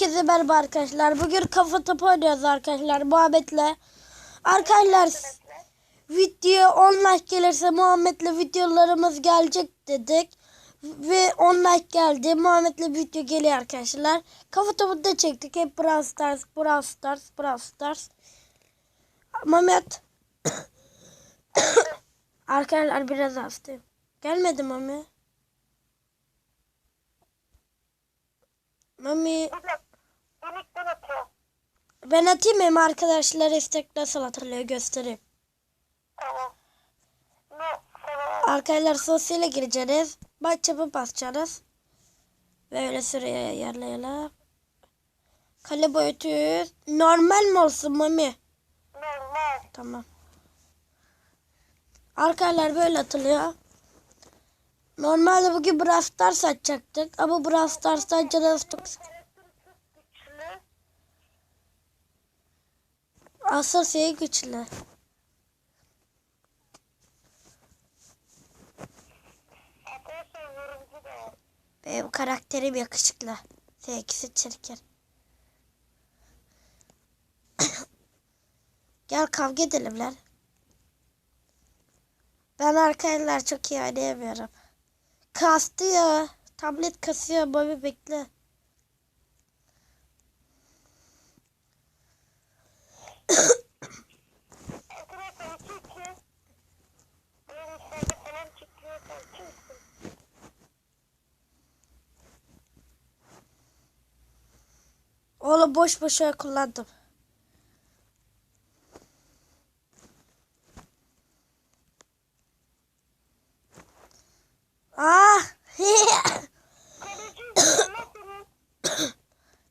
Herkese merhaba arkadaşlar. Bugün kafa topu oynuyoruz arkadaşlar Muhammed'le. Arkadaşlar video 10 like gelirse Muhammed'le videolarımız gelecek dedik. Ve 10 like geldi. Muhammed'le video geliyor arkadaşlar. Kafa topu da çektik. Hep Brawl Stars, Brawl Stars, Brawl Stars. Muhammed. arkadaşlar biraz hastayım. Gelmedi Mami. Mami. Ben atayım mı arkadaşlar istek nasıl atılıyor göstereyim. Tamam. Arkadaşlar sosyale gireceğiz. Bak çapı basacaksınız. Böyle sıraya ayarlayalım. Kale boyutu 100. Normal mi olsun Mami? normal. Tamam. Arkadaşlar böyle atılıyor. Normalde bugün Brawl Stars açacaktık. Ama Brawl Stars'tan canımız çok sıkıldı. Asıl şey güçlü. Benim karakterim yakışıklı. Sevgisi çirkin. Gel kavga edelim lan. Ben arkadaşlar çok iyi oynayamıyorum. Kastı ya. Tablet kasıyor Bobby bekle. Arkadaşlar iki iki. Böyle işlerde falan çıkıyorsan kimsin? Oğlum boş boşuna kullandım. Ah!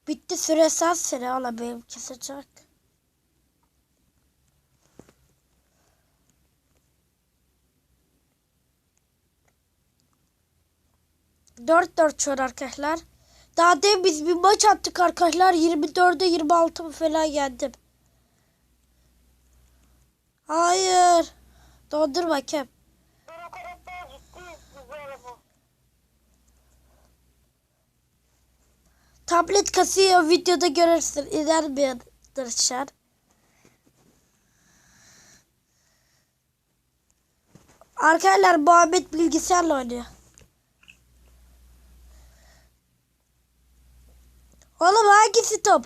Bitti süre sat süre oğlum benim kesecek. Dört dört an arkadaşlar. Daha demin biz bir maç attık arkadaşlar. 24'e 26 mı falan yendim. Hayır. Dondur bakayım. Ben o karakter ciddi güzel bu. Tablet kasıyor videoda görürsün. Şu an. Arkadaşlar Muhammed bilgisayarla oynuyor. Oğlum hangisi top?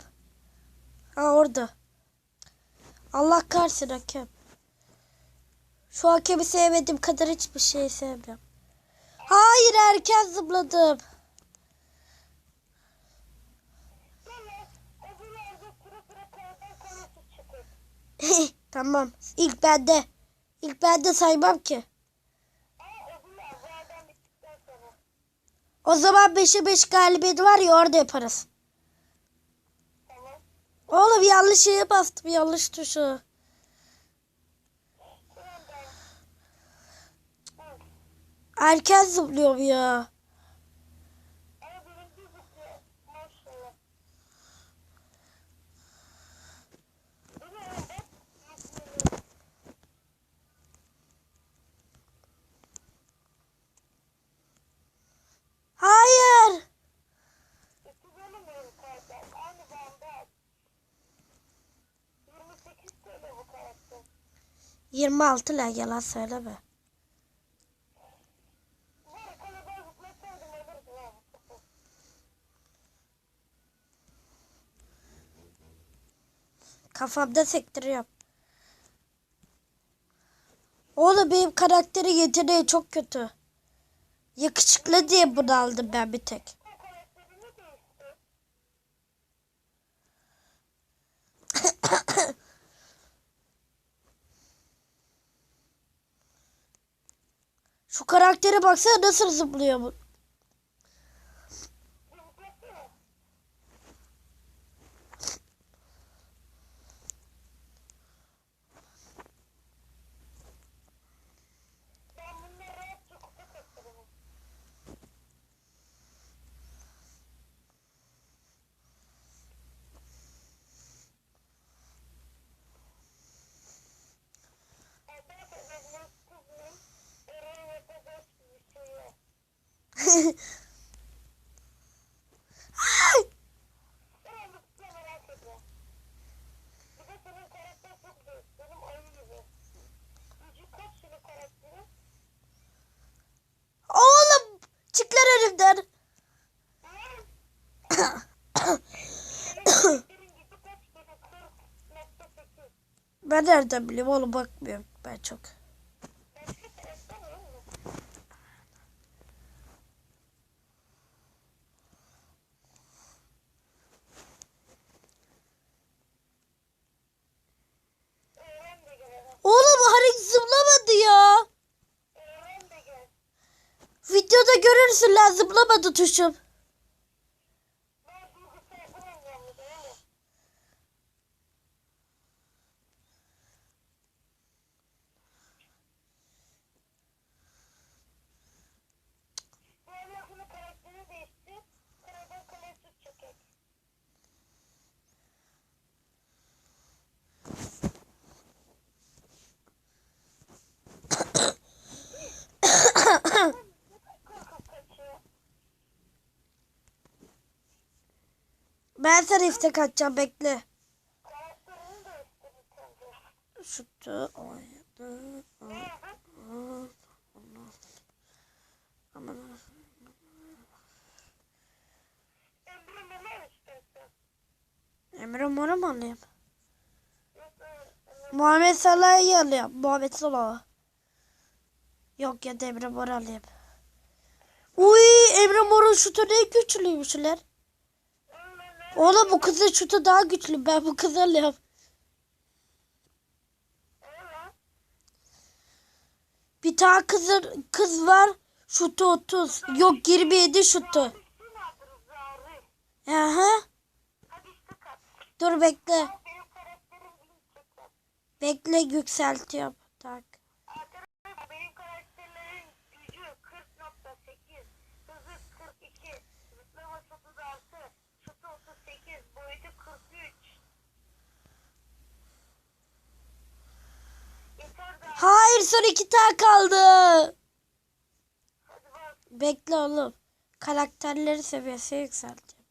Ha orada. Allah kahretsin hakem. Şu hakemi sevmediğim kadar hiçbir şey sevmiyorum. Hayır erken zıpladım. Tamam. İlk bende. İlk bende saymam ki. O zaman 5'e 5 galibiyet var ya orada yaparız. Oğlum yanlış şeye bastım. Yanlış tuşu. Erken zıplıyorum ya. Ama birinci zıplıyor. Maşallah. Bu ne oldu? Hayır. İki bölüm benim karakter. Aynı bende. 28 TL bu karakter. 26 la yalan söyleme. Kafamda sektiriyorum. Oğlum benim karakteri yeteneği çok kötü. Yakışıklı diye bunu aldım ben bir tek. Şu karaktere baksana nasıl zıplıyor bu. Zıplasana. Ben bunları rahatça kupa kasarım. Arkadaşlar ben bunu kızmayayım. Eren'e yapacağız bir şey yok. Ben nereden bileyim oğlum bakmıyorum ben çok. Oğlum Harik zıplamadı ya. Videoda görürsün lan zıplamadı tuşum. İstek atacağım bekle. Şutu oynadı. Emre Mor'u mu alayım? Muhammed Salah'ı alayım. Muhammed Salah. Yok ya Emre Mor'u alayım. Uy Emre Mor'un şutu ne güçlüymüş lan. Oğlum bu kızın şutu daha güçlü. Ben bu kızı alıyorum. Bir tane kızın kız var. Şutu 30. Yok 27 şutu. Aha. Dur bekle. Bekle yükseltiyorum. Tak. Hayır son iki tane kaldı. Bekle oğlum. Karakterleri seviyesi yükselteceğim.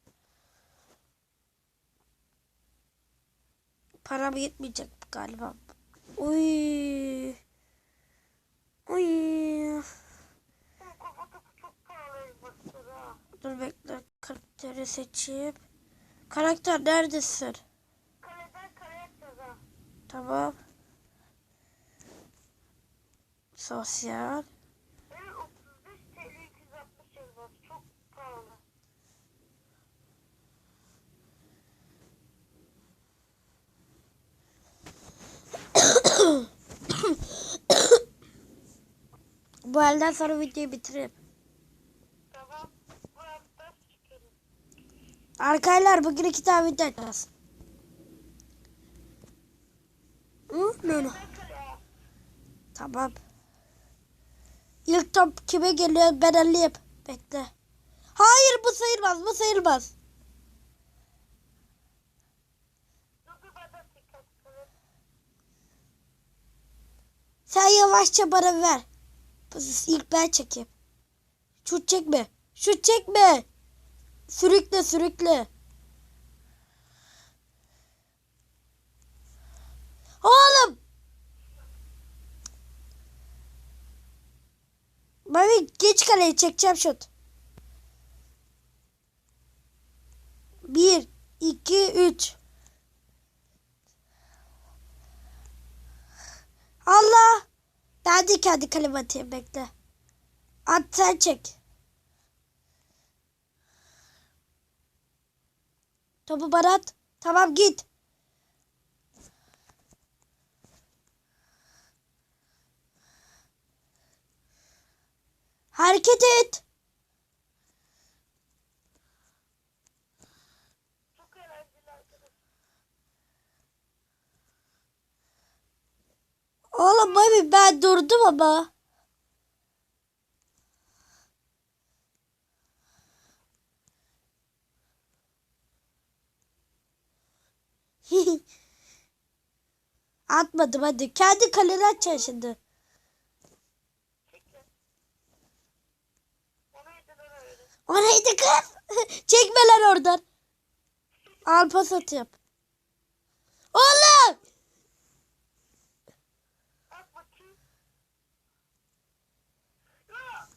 Param yetmeyecek galiba. Uy. Uy. Dur bekle. Karakteri seçeyim. Karakter neredesin? Kaleden kaleye. Tamam. Sosyal. Benim 35 TL 260 elmas. Çok pahalı. Bu elden sonra videoyu bitireyim. Tamam. Arkadaşlar bugün iki tane video atacağız. Hı, kaleye. Tamam. İlk top kime geliyor ben alayım. Bekle. Hayır bu sayılmaz bu sayılmaz. Sen yavaşça bana ver. İlk ben çekeyim. Şut çekme. Şut çekme. Sürükle sürükle. Oğlum. Mami geç kaleye çekeceğim şut. Bir, iki, üç. Allah. Ben de kendi kaleme atayım bekle. At sen çek. Topu bana at. Tamam git. Hareket et. Oğlum Mami ben durdum ama. Atmadım hadi. Kendi kaleni atacaksın O kız? Çekme lan oradan. Al pas. Oğlum! At bakayım. Ya!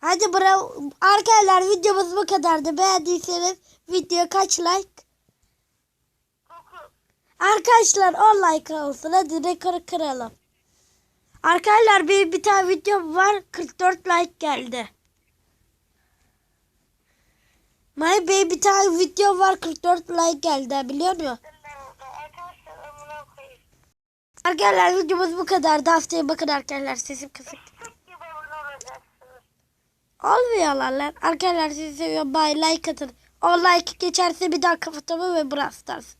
Hadi bravo. Arkadaşlar videomuz bu kadardı. Beğendiyseniz video kaç like? Arkadaşlar 10 like olsun. Hadi rekoru kıralım. Arkadaşlar bir, bir tane video var. 44 like geldi. My Bey bir tane video var. 44 like geldi. Biliyor musun? Arkadaşlar videomuz bu kadar. Haftaya bakın arkadaşlar sesim kısık. Olmuyorlar lan. Arkadaşlar sizi seviyorum. Bye like atın. O like geçerse bir daha kapatamam ve Brawl.